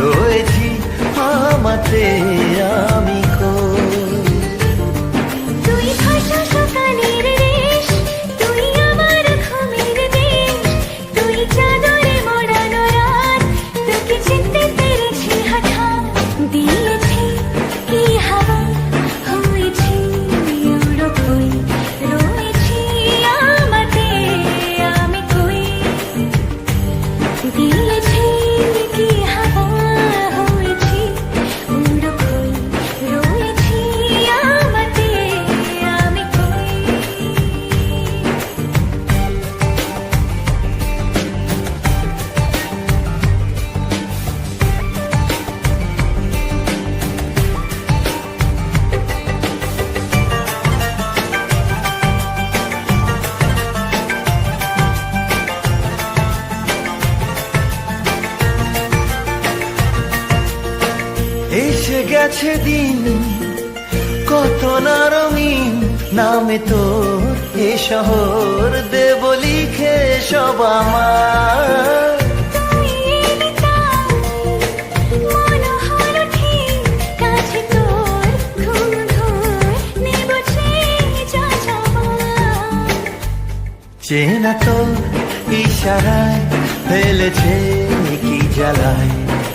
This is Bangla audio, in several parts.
রয়েছি আমাতে গেছে দিন, কত না রঙিন নামে তো এ শহর দেব লিখে সব চেনা তোর ইশারায় ফেলেছে কি জ্বালায়।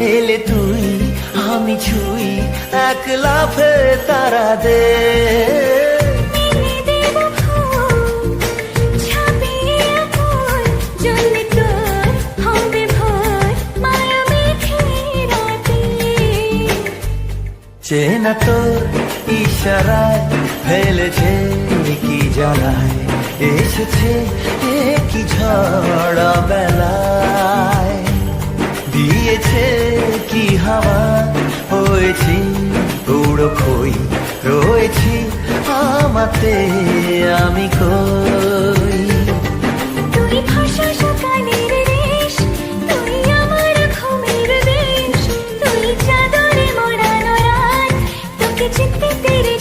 এলে তুই আমি ছুই এক লাফে তারা দে। চেনা তোর ইশারায় ফেলেছে কি জ্বালায় এসেছে কি ঝড় বেলায় রয়েছি উড়ো খই রয়েছি, আমাতে আমি কই। তুই ভাষা সকালের রেশ তুই আমার ঘুমের দেশ, তুই চাদরে মোড়ানো রাত তোকে চিত্তে তেরে